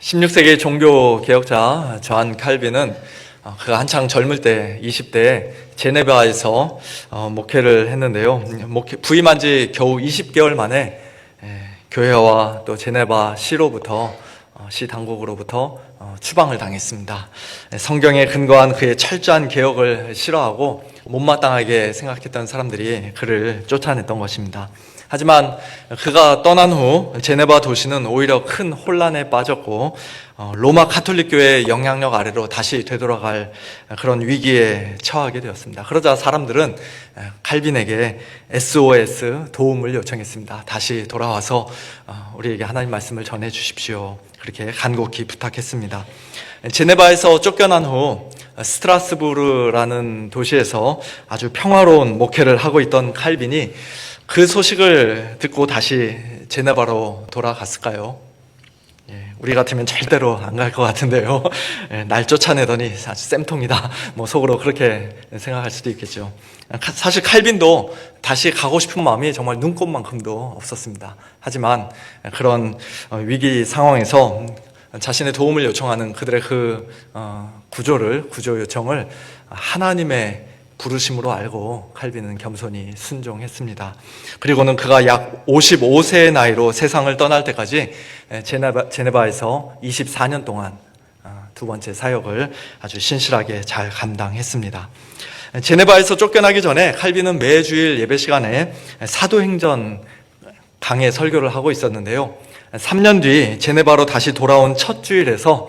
16세기 종교 개혁자 저한 칼빈은 어, 그가 한창 젊을 때 20대에 제네바에서 어, 목회를 했는데요. 부임한 지 겨우 20개월 만에 에, 교회와 또 제네바 시로부터 어, 시 당국으로부터 어, 추방을 당했습니다. 에, 성경에 근거한 그의 철저한 개혁을 싫어하고 못마땅하게 생각했던 사람들이 그를 쫓아냈던 것입니다. 하지만 그가 떠난 후 제네바 도시는 오히려 큰 혼란에 빠졌고 어, 로마 카톨릭 교회의 영향력 아래로 다시 되돌아갈 그런 위기에 처하게 되었습니다. 그러자 사람들은 칼빈에게 SOS 도움을 요청했습니다. 다시 돌아와서 어, 우리에게 하나님 말씀을 전해 주십시오. 그렇게 간곡히 부탁했습니다. 제네바에서 쫓겨난 후 스트라스부르라는 도시에서 아주 평화로운 목회를 하고 있던 칼빈이 그 소식을 듣고 다시 제네바로 돌아갔을까요? 예, 우리 같으면 절대로 안 갈 것 같은데요. 예, 날 쫓아내더니 아주 쌤통이다. 뭐 속으로 그렇게 생각할 수도 있겠죠. 카- 사실 칼빈도 다시 가고 싶은 마음이 정말 눈꼽만큼도 없었습니다. 하지만 그런 어, 위기 상황에서 자신의 도움을 요청하는 그들의 그 어, 구조를 구조 요청을 하나님의 부르심으로 알고 칼빈은 겸손히 순종했습니다. 그리고는 그가 약 55세의 나이로 세상을 떠날 때까지 제네바, 제네바에서 24년 동안 아, 두 번째 사역을 아주 신실하게 잘 감당했습니다. 제네바에서 쫓겨나기 전에 칼빈은 매주일 예배 시간에 사도행전 강의 설교를 하고 있었는데요. 3년 뒤 제네바로 다시 돌아온 첫 주일에서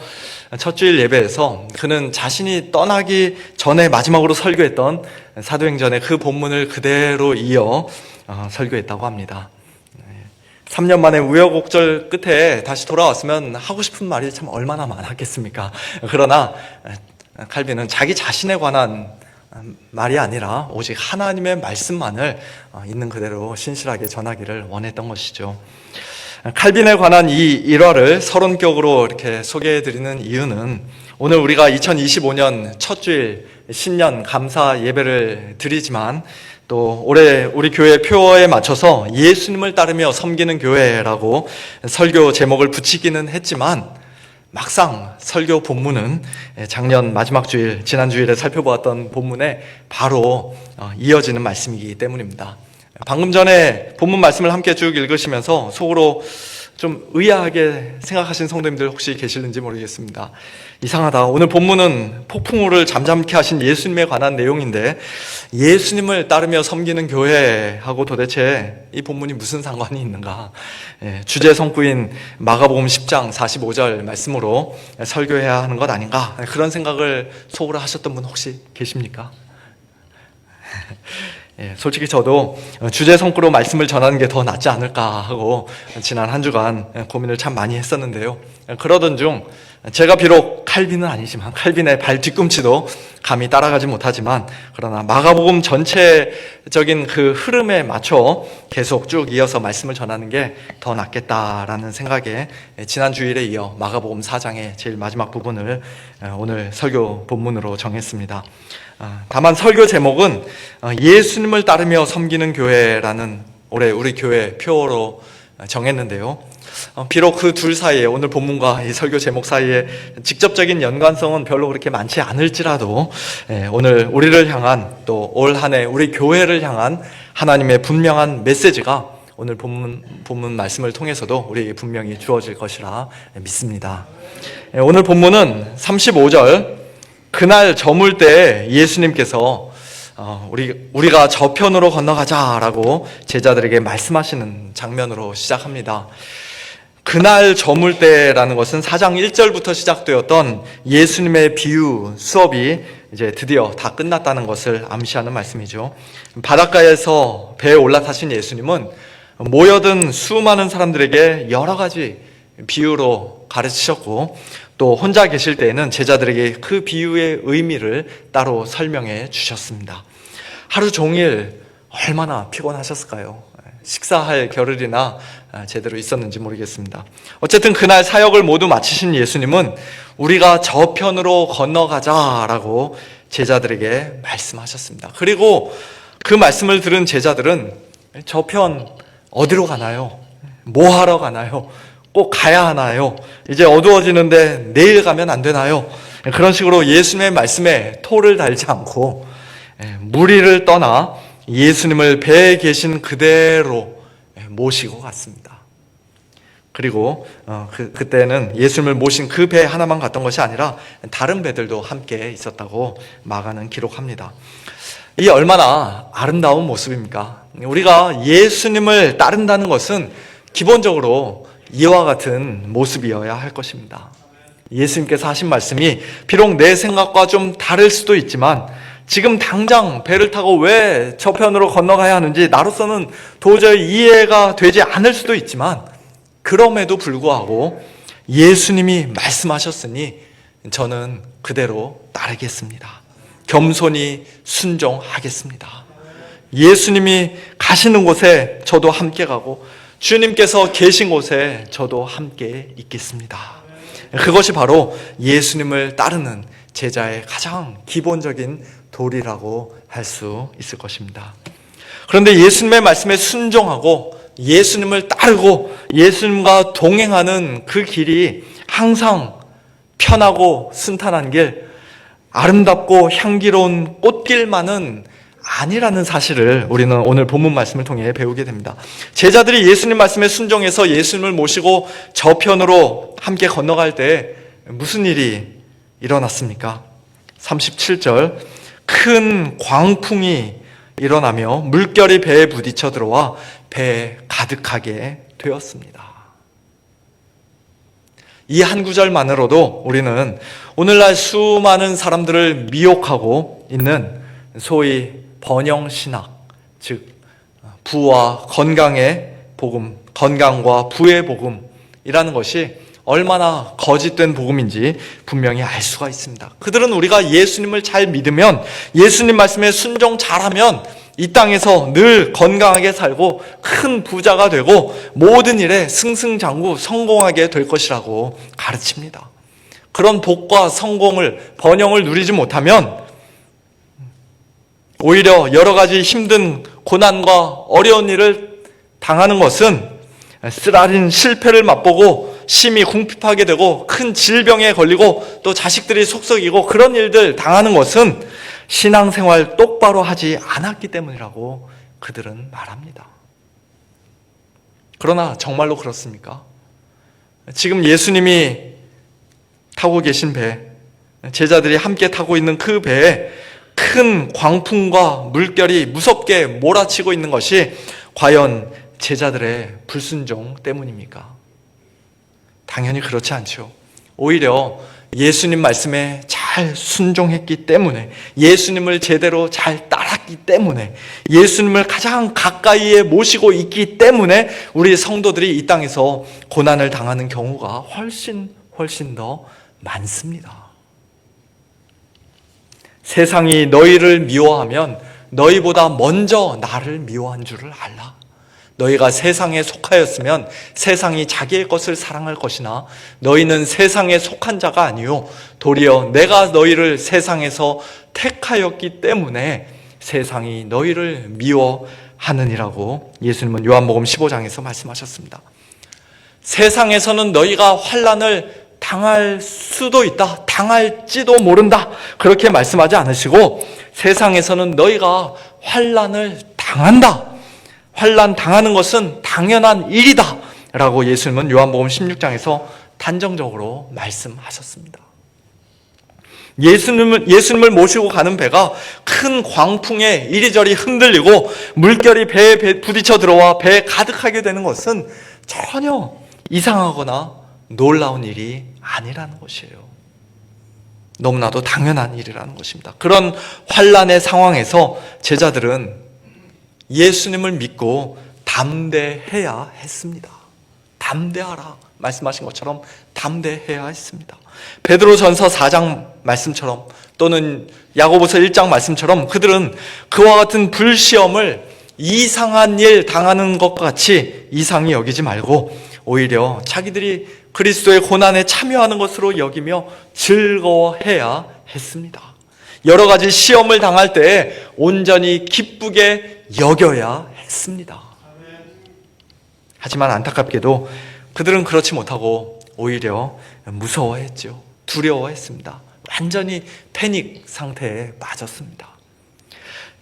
첫 주일 예배에서 그는 자신이 떠나기 전에 마지막으로 설교했던 사도행전의 그 본문을 그대로 이어 어, 설교했다고 합니다. 3년 만에 우여곡절 끝에 다시 돌아왔으면 하고 싶은 말이 참 얼마나 많았겠습니까? 그러나 칼빈은 자기 자신에 관한 말이 아니라 오직 하나님의 말씀만을 어, 있는 그대로 신실하게 전하기를 원했던 것이죠. 칼빈에 관한 이 일화를 서론격으로 이렇게 소개해 드리는 이유는 오늘 우리가 2025년 첫 주일 신년 감사 예배를 드리지만 또 올해 우리 교회 표어에 맞춰서 예수님을 따르며 섬기는 교회라고 설교 제목을 붙이기는 했지만 막상 설교 본문은 작년 마지막 주일, 지난 주일에 살펴보았던 본문에 바로 어, 이어지는 말씀이기 때문입니다. 방금 전에 본문 말씀을 함께 쭉 읽으시면서 속으로 좀 의아하게 생각하신 성도님들 혹시 계실는지 모르겠습니다. 이상하다. 오늘 본문은 폭풍우를 잠잠케 하신 예수님에 관한 내용인데 예수님을 따르며 섬기는 교회하고 도대체 이 본문이 무슨 상관이 있는가? 예, 주제 성구인 마가복음 10장 45절 말씀으로 설교해야 하는 것 아닌가? 그런 생각을 속으로 하셨던 분 혹시 계십니까? 예, 솔직히 저도 주제 성구로 말씀을 전하는 게 더 낫지 않을까 하고 지난 한 주간 고민을 참 많이 했었는데요. 그러던 중 제가 비록 칼빈은 아니지만 칼빈의 발 뒤꿈치도 감히 따라가지 못하지만 그러나 마가복음 전체적인 그 흐름에 맞춰 계속 쭉 이어서 말씀을 전하는 게 더 낫겠다라는 생각에 지난 주일에 이어 마가복음 4장의 제일 마지막 부분을 오늘 설교 본문으로 정했습니다. 아, 다만 설교 제목은 어, 예수님을 따르며 섬기는 교회라는 올해 우리 교회 표어로 정했는데요. 어, 비록 그 둘 사이에 오늘 본문과 이 설교 제목 사이에 직접적인 연관성은 별로 그렇게 많지 않을지라도 예, 오늘 우리를 향한 또 올 한 해 우리 교회를 향한 하나님의 분명한 메시지가 오늘 본문, 본문 말씀을 통해서도 우리에게 분명히 주어질 것이라 믿습니다. 예, 오늘 본문은 35절 그날 저물 때 예수님께서 어, 우리 우리가 저편으로 건너가자라고 제자들에게 말씀하시는 장면으로 시작합니다. 그날 저물 때라는 것은 4장 1절부터 시작되었던 예수님의 비유 수업이 이제 드디어 다 끝났다는 것을 암시하는 말씀이죠. 바닷가에서 배에 올라타신 예수님은 모여든 수많은 사람들에게 여러 가지 비유로 가르치셨고 또 혼자 계실 때에는 제자들에게 그 비유의 의미를 따로 설명해 주셨습니다. 하루 종일 얼마나 피곤하셨을까요? 식사할 겨를이나 제대로 있었는지 모르겠습니다. 어쨌든 그날 사역을 모두 마치신 예수님은 우리가 저편으로 건너가자라고 제자들에게 말씀하셨습니다. 그리고 그 말씀을 들은 제자들은 저편 어디로 가나요? 뭐 하러 가나요? 꼭 가야 하나요? 이제 어두워지는데 내일 가면 안 되나요? 그런 식으로 예수님의 말씀에 토를 달지 않고 예, 무리를 떠나 예수님을 배에 계신 그대로 예, 모시고 갔습니다. 그리고 어, 그, 그때는 예수님을 모신 그 배 하나만 갔던 것이 아니라 다른 배들도 함께 있었다고 마가는 기록합니다. 이 얼마나 아름다운 모습입니까? 우리가 예수님을 따른다는 것은 기본적으로 이와 같은 모습이어야 할 것입니다. 예수님께서 하신 말씀이 비록 내 생각과 좀 다를 수도 있지만 지금 당장 배를 타고 왜 저편으로 건너가야 하는지 나로서는 도저히 이해가 되지 않을 수도 있지만 그럼에도 불구하고 예수님이 말씀하셨으니 저는 그대로 따르겠습니다. 겸손히 순종하겠습니다. 예수님이 가시는 곳에 저도 함께 가고 주님께서 계신 곳에 저도 함께 있겠습니다. 그것이 바로 예수님을 따르는 제자의 가장 기본적인 도리라고 할 수 있을 것입니다. 그런데 예수님의 말씀에 순종하고 예수님을 따르고 예수님과 동행하는 그 길이 항상 편하고 순탄한 길, 아름답고 향기로운 꽃길만은 아니라는 사실을 우리는 오늘 본문 말씀을 통해 배우게 됩니다. 제자들이 예수님 말씀에 순종해서 예수님을 모시고 저편으로 함께 건너갈 때 무슨 일이 일어났습니까? 37절 큰 광풍이 일어나며 물결이 배에 부딪혀 들어와 배에 가득하게 되었습니다. 이 한 구절만으로도 우리는 오늘날 수많은 사람들을 미혹하고 있는 소위 번영 신학, 즉 부와 건강의 복음, 건강과 부의 복음이라는 것이 얼마나 거짓된 복음인지 분명히 알 수가 있습니다. 그들은 우리가 예수님을 잘 믿으면 예수님 말씀에 순종 잘하면 이 땅에서 늘 건강하게 살고 큰 부자가 되고 모든 일에 승승장구 성공하게 될 것이라고 가르칩니다. 그런 복과 성공을 번영을 누리지 못하면 오히려 여러 가지 힘든 고난과 어려운 일을 당하는 것은 쓰라린 실패를 맛보고 심히 궁핍하게 되고 큰 질병에 걸리고 또 자식들이 속썩이고 그런 일들 당하는 것은 신앙생활 똑바로 하지 않았기 때문이라고 그들은 말합니다. 그러나 정말로 그렇습니까? 지금 예수님이 타고 계신 배, 제자들이 함께 타고 있는 그 배에 큰 광풍과 물결이 무섭게 몰아치고 있는 것이 과연 제자들의 불순종 때문입니까? 당연히 그렇지 않죠. 오히려 예수님 말씀에 잘 순종했기 때문에 예수님을 제대로 잘 따랐기 때문에 예수님을 가장 가까이에 모시고 있기 때문에 우리 성도들이 이 땅에서 고난을 당하는 경우가 훨씬 훨씬 더 많습니다. 세상이 너희를 미워하면 너희보다 먼저 나를 미워한 줄을 알라. 너희가 세상에 속하였으면 세상이 자기의 것을 사랑할 것이나 너희는 세상에 속한 자가 아니요 도리어 내가 너희를 세상에서 택하였기 때문에 세상이 너희를 미워하느니라고 예수님은 요한복음 15장에서 말씀하셨습니다. 세상에서는 너희가 환란을 당할 수도 있다. 당할지도 모른다. 그렇게 말씀하지 않으시고 세상에서는 너희가 환란을 당한다. 환란 당하는 것은 당연한 일이다. 라고 예수님은 요한복음 16장에서 단정적으로 말씀하셨습니다. 예수님을, 예수님을 모시고 가는 배가 큰 광풍에 이리저리 흔들리고 물결이 배에 부딪혀 들어와 배에 가득하게 되는 것은 전혀 이상하거나 놀라운 일이 아니라는 것이에요. 너무나도 당연한 일이라는 것입니다. 그런 환란의 상황에서 제자들은 예수님을 믿고 담대해야 했습니다. 담대하라 말씀하신 것처럼 담대해야 했습니다. 베드로전서 4장 말씀처럼 또는 야고보서 1장 말씀처럼 그들은 그와 같은 불시험을 이상한 일 당하는 것 같이 이상히 여기지 말고 오히려 자기들이 그리스도의 고난에 참여하는 것으로 여기며 즐거워해야 했습니다. 여러 가지 시험을 당할 때 온전히 기쁘게 여겨야 했습니다. 하지만 안타깝게도 그들은 그렇지 못하고 오히려 무서워했죠. 두려워했습니다. 완전히 패닉 상태에 빠졌습니다.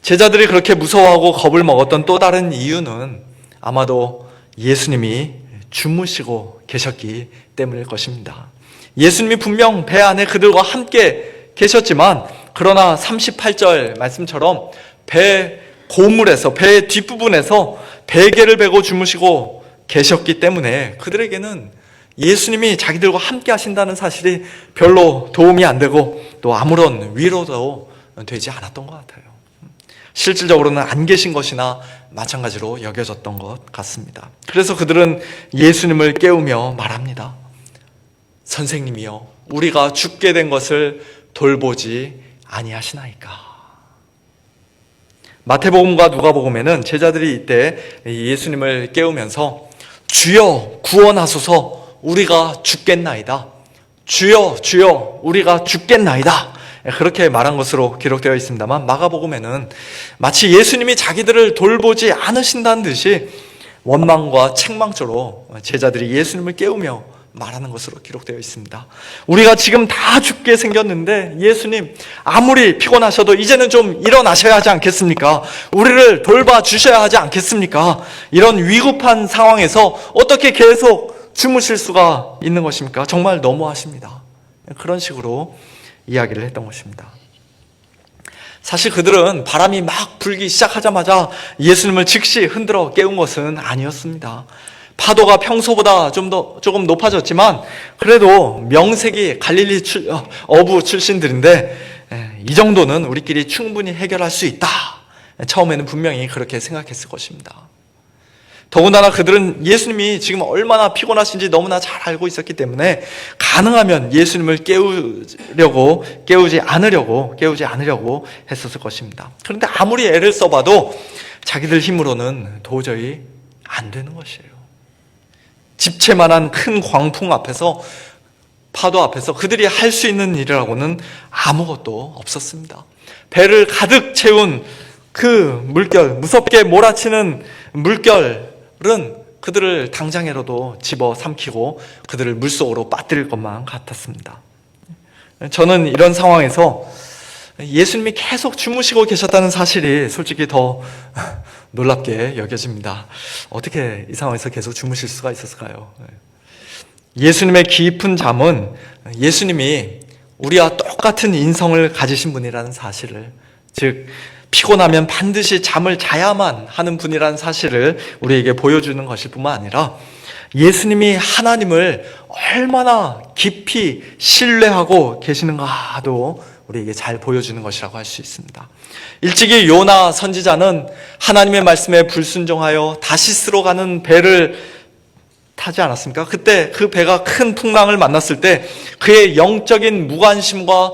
제자들이 그렇게 무서워하고 겁을 먹었던 또 다른 이유는 아마도 예수님이 주무시고 계셨기 때문일 것입니다. 예수님이 분명 배 안에 그들과 함께 계셨지만 그러나 38절 말씀처럼 배 고물에서 배 뒷부분에서 베개를 베고 주무시고 계셨기 때문에 그들에게는 예수님이 자기들과 함께 하신다는 사실이 별로 도움이 안 되고 또 아무런 위로도 되지 않았던 것 같아요. 실질적으로는 안 계신 것이나 마찬가지로 여겨졌던 것 같습니다. 그래서 그들은 예수님을 깨우며 말합니다. 선생님이여, 우리가 죽게 된 것을 돌보지 아니하시나이까. 마태복음과 누가복음에는 제자들이 이때 예수님을 깨우면서 주여 구원하소서 우리가 죽겠나이다. 주여 주여 우리가 죽겠나이다. 그렇게 말한 것으로 기록되어 있습니다만 마가복음에는 마치 예수님이 자기들을 돌보지 않으신다는 듯이 원망과 책망조로 제자들이 예수님을 깨우며 말하는 것으로 기록되어 있습니다. 우리가 지금 다 죽게 생겼는데 예수님 아무리 피곤하셔도 이제는 좀 일어나셔야 하지 않겠습니까? 우리를 돌봐 주셔야 하지 않겠습니까? 이런 위급한 상황에서 어떻게 계속 주무실 수가 있는 것입니까? 정말 너무하십니다. 그런 식으로 이야기를 했던 것입니다. 사실 그들은 바람이 막 불기 시작하자마자 예수님을 즉시 흔들어 깨운 것은 아니었습니다. 파도가 평소보다 좀 더 조금 높아졌지만 그래도 명색이 갈릴리 출, 어, 어부 출신들인데 에, 이 정도는 우리끼리 충분히 해결할 수 있다. 처음에는 분명히 그렇게 생각했을 것입니다. 더군다나 그들은 예수님이 지금 얼마나 피곤하신지 너무나 잘 알고 있었기 때문에 가능하면 예수님을 깨우려고 깨우지 않으려고 깨우지 않으려고 했었을 것입니다. 그런데 아무리 애를 써봐도 자기들 힘으로는 도저히 안 되는 것이에요. 집채만한 큰 광풍 앞에서 파도 앞에서 그들이 할 수 있는 일이라고는 아무것도 없었습니다. 배를 가득 채운 그 물결, 무섭게 몰아치는 물결 은 그들을 당장에라도 집어 삼키고 그들을 물속으로 빠뜨릴 것만 같았습니다. 저는 이런 상황에서 예수님이 계속 주무시고 계셨다는 사실이 솔직히 더 놀랍게 여겨집니다. 어떻게 이 상황에서 계속 주무실 수가 있었을까요? 예수님의 깊은 잠은 예수님이 우리와 똑같은 인성을 가지신 분이라는 사실을, 즉, 피곤하면 반드시 잠을 자야만 하는 분이라는 사실을 우리에게 보여주는 것일 뿐만 아니라 예수님이 하나님을 얼마나 깊이 신뢰하고 계시는가도 우리에게 잘 보여주는 것이라고 할 수 있습니다. 일찍이 요나 선지자는 하나님의 말씀에 불순종하여 다시스로 가는 배를 타지 않았습니까? 그때 그 배가 큰 풍랑을 만났을 때 그의 영적인 무관심과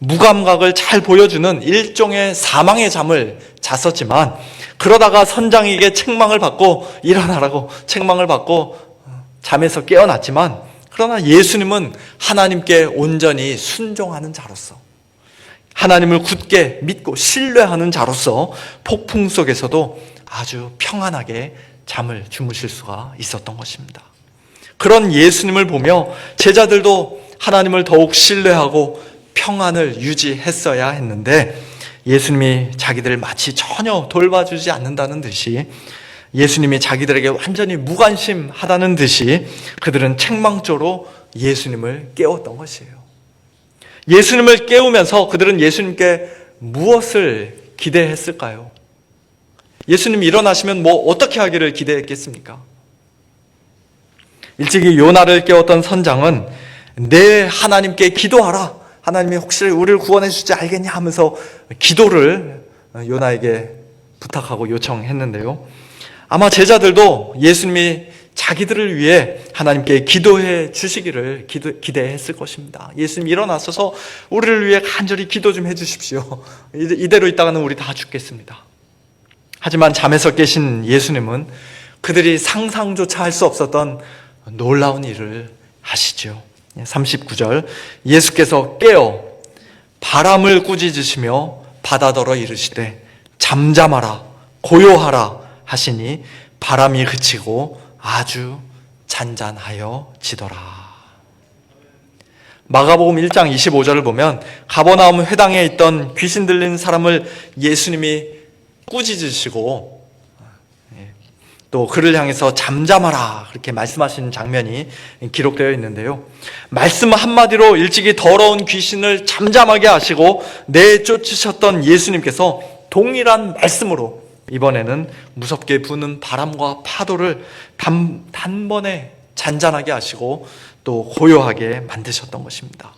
무감각을 잘 보여주는 일종의 사망의 잠을 잤었지만 그러다가 선장에게 책망을 받고 일어나라고 책망을 받고 잠에서 깨어났지만 그러나 예수님은 하나님께 온전히 순종하는 자로서 하나님을 굳게 믿고 신뢰하는 자로서 폭풍 속에서도 아주 평안하게 잠을 주무실 수가 있었던 것입니다. 그런 예수님을 보며 제자들도 하나님을 더욱 신뢰하고 평안을 유지했어야 했는데 예수님이 자기들을 마치 전혀 돌봐주지 않는다는 듯이 예수님이 자기들에게 완전히 무관심하다는 듯이 그들은 책망조로 예수님을 깨웠던 것이에요. 예수님을 깨우면서 그들은 예수님께 무엇을 기대했을까요? 예수님이 일어나시면 뭐 어떻게 하기를 기대했겠습니까? 일찍이 요나를 깨웠던 선장은 내 하나님께 기도하라. 하나님이 혹시 우리를 구원해 주지 알겠냐 하면서 기도를 요나에게 부탁하고 요청했는데요. 아마 제자들도 예수님이 자기들을 위해 하나님께 기도해 주시기를 기도, 기대했을 것입니다. 예수님 일어나셔서 우리를 위해 간절히 기도 좀 해 주십시오. 이대로 있다가는 우리 다 죽겠습니다. 하지만 잠에서 깨신 예수님은 그들이 상상조차 할 수 없었던 놀라운 일을 하시죠. 39절 예수께서 깨어 바람을 꾸짖으시며 바다더러 이르시되 잠잠하라 고요하라 하시니 바람이 그치고 아주 잔잔하여 지더라. 마가복음 1장 25절을 보면 가버나움 회당에 있던 귀신 들린 사람을 예수님이 꾸짖으시고 예, 또 그를 향해서 잠잠하라 그렇게 말씀하시는 장면이 기록되어 있는데요. 말씀 한마디로 일찍이 더러운 귀신을 잠잠하게 하시고 내쫓으셨던 예수님께서 동일한 말씀으로 이번에는 무섭게 부는 바람과 파도를 단, 단번에 잔잔하게 하시고 또 고요하게 만드셨던 것입니다.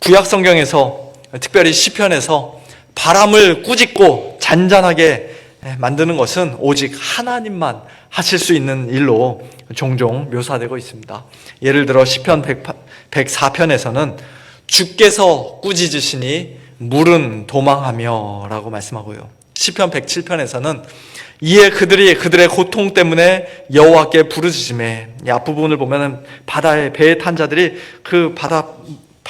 구약 성경에서 특별히 시편에서 바람을 꾸짖고 잔잔하게 만드는 것은 오직 하나님만 하실 수 있는 일로 종종 묘사되고 있습니다. 예를 들어 시편 104편에서는 주께서 꾸짖으시니 물은 도망하며라고 말씀하고요. 시편 107편에서는 이에 그들이 그들의 고통 때문에 여호와께 부르짖음에 이 앞부분을 보면은 바다에 배에 탄 자들이 그 바다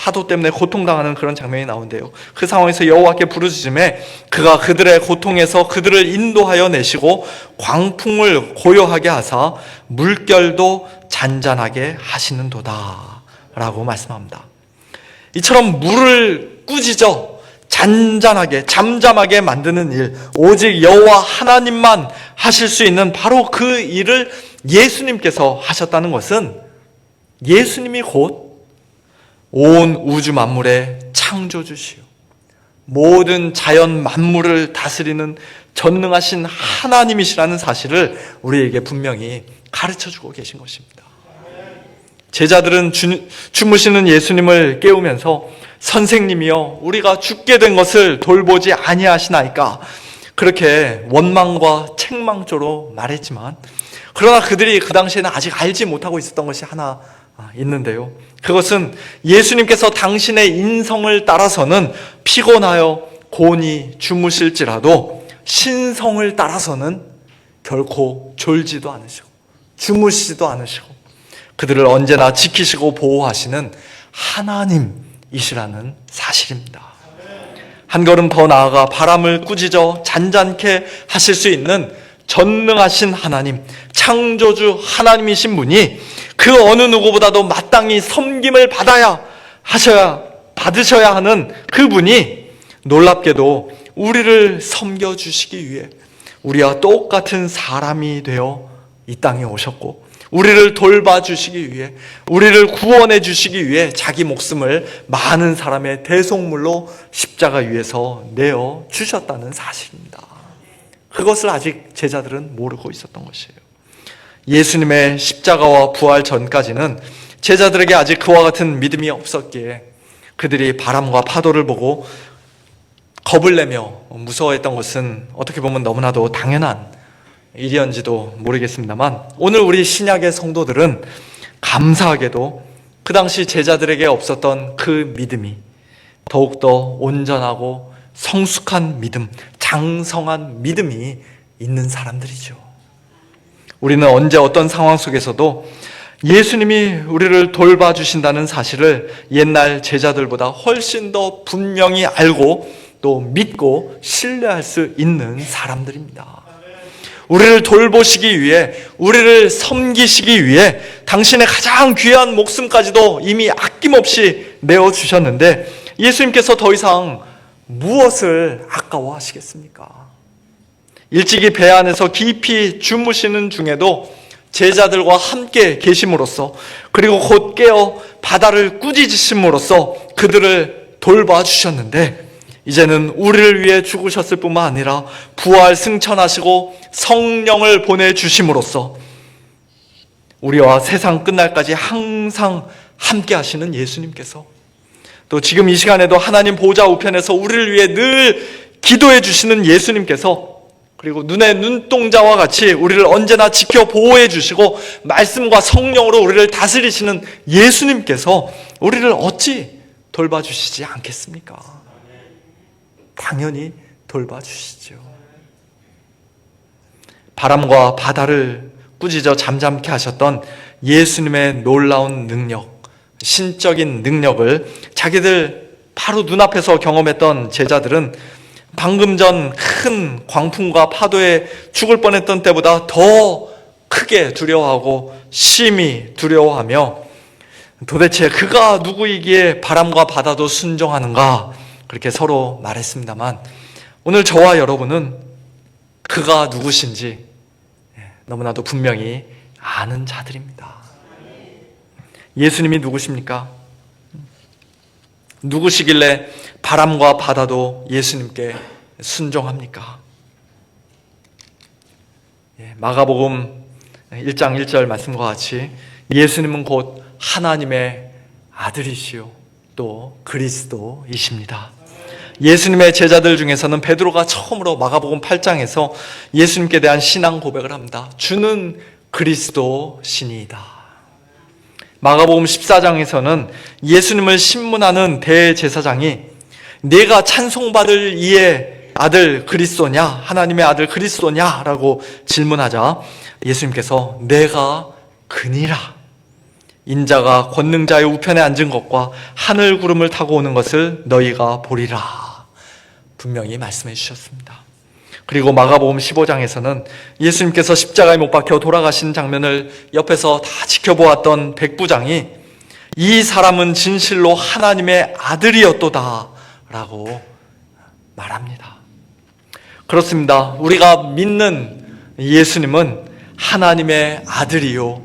파도 때문에 고통당하는 그런 장면이 나오는데요. 그 상황에서 여호와께 부르짖음에 그가 그들의 고통에서 그들을 인도하여 내시고 광풍을 고요하게 하사 물결도 잔잔하게 하시는도다라고 말씀합니다. 이처럼 물을 꾸짖어 잔잔하게 잠잠하게 만드는 일 오직 여호와 하나님만 하실 수 있는 바로 그 일을 예수님께서 하셨다는 것은 예수님이 곧 온 우주 만물의 창조주시요 모든 자연 만물을 다스리는 전능하신 하나님이시라는 사실을 우리에게 분명히 가르쳐 주고 계신 것입니다. 제자들은 주, 주무시는 예수님을 깨우면서 선생님이여 우리가 죽게 된 것을 돌보지 아니하시나이까 그렇게 원망과 책망조로 말했지만 그러나 그들이 그 당시에는 아직 알지 못하고 있었던 것이 하나 있는데요. 그것은 예수님께서 당신의 인성을 따라서는 피곤하여 곤히 주무실지라도 신성을 따라서는 결코 졸지도 않으시고 주무시지도 않으시고 그들을 언제나 지키시고 보호하시는 하나님이시라는 사실입니다. 한 걸음 더 나아가 바람을 꾸짖어 잔잔케 하실 수 있는 전능하신 하나님, 창조주 하나님이신 분이 그 어느 누구보다도 마땅히 섬김을 받아야 하셔야 받으셔야 하는 그분이 놀랍게도 우리를 섬겨 주시기 위해 우리와 똑같은 사람이 되어 이 땅에 오셨고 우리를 돌봐 주시기 위해 우리를 구원해 주시기 위해 자기 목숨을 많은 사람의 대속물로 십자가 위에서 내어 주셨다는 사실입니다. 그것을 아직 제자들은 모르고 있었던 것이에요. 예수님의 십자가와 부활 전까지는 제자들에게 아직 그와 같은 믿음이 없었기에 그들이 바람과 파도를 보고 겁을 내며 무서워했던 것은 어떻게 보면 너무나도 당연한 일이었는지도 모르겠습니다만 오늘 우리 신약의 성도들은 감사하게도 그 당시 제자들에게 없었던 그 믿음이 더욱더 온전하고 성숙한 믿음, 장성한 믿음이 있는 사람들이죠. 우리는 언제 어떤 상황 속에서도 예수님이 우리를 돌봐주신다는 사실을 옛날 제자들보다 훨씬 더 분명히 알고 또 믿고 신뢰할 수 있는 사람들입니다. 우리를 돌보시기 위해, 우리를 섬기시기 위해 당신의 가장 귀한 목숨까지도 이미 아낌없이 내어주셨는데 예수님께서 더 이상 무엇을 아까워하시겠습니까? 일찍이 배 안에서 깊이 주무시는 중에도 제자들과 함께 계심으로써 그리고 곧 깨어 바다를 꾸짖으심으로써 그들을 돌봐 주셨는데 이제는 우리를 위해 죽으셨을 뿐만 아니라 부활 승천하시고 성령을 보내 주심으로써 우리와 세상 끝날까지 항상 함께 하시는 예수님께서 또 지금 이 시간에도 하나님 보좌 우편에서 우리를 위해 늘 기도해 주시는 예수님께서 그리고 눈의 눈동자와 같이 우리를 언제나 지켜 보호해 주시고 말씀과 성령으로 우리를 다스리시는 예수님께서 우리를 어찌 돌봐주시지 않겠습니까? 당연히 돌봐주시죠. 바람과 바다를 꾸짖어 잠잠케 하셨던 예수님의 놀라운 능력, 신적인 능력을 자기들 바로 눈앞에서 경험했던 제자들은 방금 전 큰 광풍과 파도에 죽을 뻔했던 때보다 더 크게 두려워하고 심히 두려워하며 도대체 그가 누구이기에 바람과 바다도 순종하는가 그렇게 서로 말했습니다만 오늘 저와 여러분은 그가 누구신지 너무나도 분명히 아는 자들입니다. 예수님이 누구십니까? 누구시길래 바람과 바다도 예수님께 순종합니까? 예, 마가복음 1장 1절 말씀과 같이 예수님은 곧 하나님의 아들이시요 또 그리스도이십니다. 예수님의 제자들 중에서는 베드로가 처음으로 마가복음 8장에서 예수님께 대한 신앙 고백을 합니다. 주는 그리스도 신이다. 마가복음 14장에서는 예수님을 신문하는 대제사장이 내가 찬송받을 이의 아들 그리스도냐 하나님의 아들 그리스도냐라고 질문하자 예수님께서 내가 그니라. 인자가 권능자의 우편에 앉은 것과 하늘 구름을 타고 오는 것을 너희가 보리라. 분명히 말씀해 주셨습니다. 그리고 마가복음 15장에서는 예수님께서 십자가에 못 박혀 돌아가신 장면을 옆에서 다 지켜보았던 백부장이 이 사람은 진실로 하나님의 아들이었도다 라고 말합니다. 그렇습니다. 우리가 믿는 예수님은 하나님의 아들이요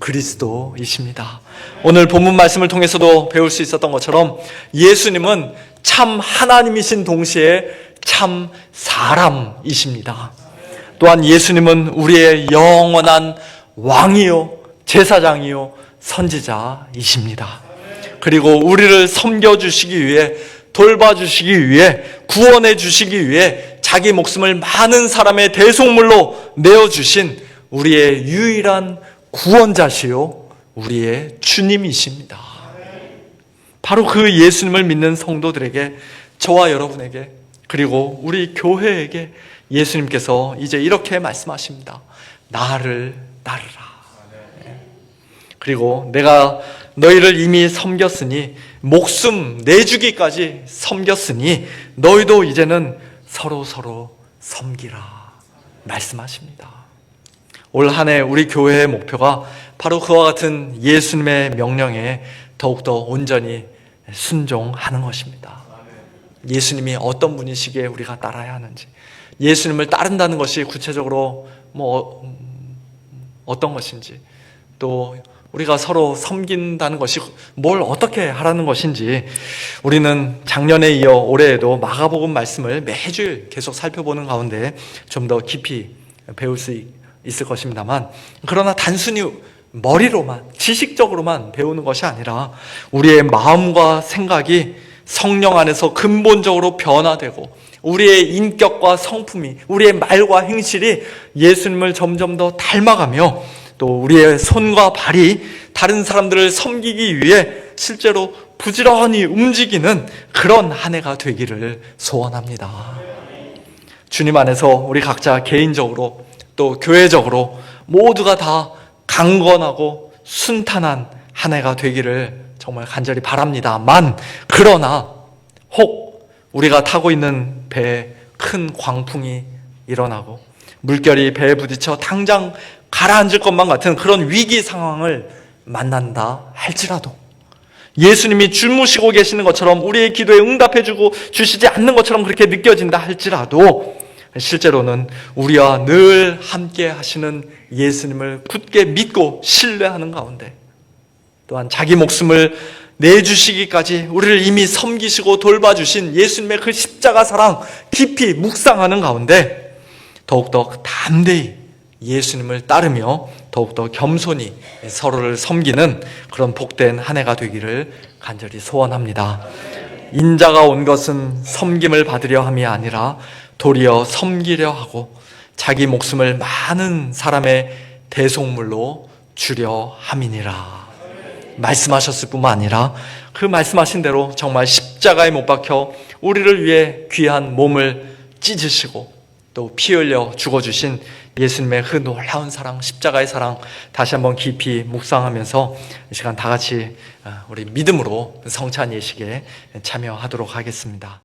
그리스도이십니다. 오늘 본문 말씀을 통해서도 배울 수 있었던 것처럼 예수님은 참 하나님이신 동시에 참 사람이십니다. 또한 예수님은 우리의 영원한 왕이요, 제사장이요, 선지자이십니다. 그리고 우리를 섬겨주시기 위해, 돌봐주시기 위해, 구원해 주시기 위해 자기 목숨을 많은 사람의 대속물로 내어주신 우리의 유일한 구원자시요, 우리의 주님이십니다. 바로 그 예수님을 믿는 성도들에게, 저와 여러분에게, 그리고 우리 교회에게 예수님께서 이제 이렇게 말씀하십니다. 나를 따르라. 그리고 내가 너희를 이미 섬겼으니 목숨 내주기까지 섬겼으니 너희도 이제는 서로 서로 섬기라 말씀하십니다. 올 한 해 우리 교회의 목표가 바로 그와 같은 예수님의 명령에 더욱더 온전히 순종하는 것입니다. 예수님이 어떤 분이시기에 우리가 따라야 하는지, 예수님을 따른다는 것이 구체적으로 뭐 어, 어떤 것인지, 또 우리가 서로 섬긴다는 것이 뭘 어떻게 하라는 것인지 우리는 작년에 이어 올해에도 마가복음 말씀을 매주 계속 살펴보는 가운데 좀 더 깊이 배울 수 있을 것입니다만 그러나 단순히 머리로만 지식적으로만 배우는 것이 아니라 우리의 마음과 생각이 성령 안에서 근본적으로 변화되고 우리의 인격과 성품이 우리의 말과 행실이 예수님을 점점 더 닮아가며 또 우리의 손과 발이 다른 사람들을 섬기기 위해 실제로 부지런히 움직이는 그런 한 해가 되기를 소원합니다. 주님 안에서 우리 각자 개인적으로 또 교회적으로 모두가 다 강건하고 순탄한 한 해가 되기를 정말 간절히 바랍니다만 그러나 혹 우리가 타고 있는 배에 큰 광풍이 일어나고 물결이 배에 부딪혀 당장 가라앉을 것만 같은 그런 위기 상황을 만난다 할지라도 예수님이 주무시고 계시는 것처럼 우리의 기도에 응답해 주고 주시지 않는 것처럼 그렇게 느껴진다 할지라도 실제로는 우리와 늘 함께 하시는 예수님을 굳게 믿고 신뢰하는 가운데 또한 자기 목숨을 내주시기까지 우리를 이미 섬기시고 돌봐주신 예수님의 그 십자가 사랑 깊이 묵상하는 가운데 더욱더 담대히 예수님을 따르며 더욱더 겸손히 서로를 섬기는 그런 복된 한 해가 되기를 간절히 소원합니다. 인자가 온 것은 섬김을 받으려 함이 아니라 도리어 섬기려 하고 자기 목숨을 많은 사람의 대속물로 주려 함이니라. 말씀하셨을 뿐만 아니라 그 말씀하신 대로 정말 십자가에 못 박혀 우리를 위해 귀한 몸을 찢으시고 또 피 흘려 죽어주신 예수님의 그 놀라운 사랑, 십자가의 사랑 다시 한번 깊이 묵상하면서 이 시간 다 같이 우리 믿음으로 성찬 예식에 참여하도록 하겠습니다.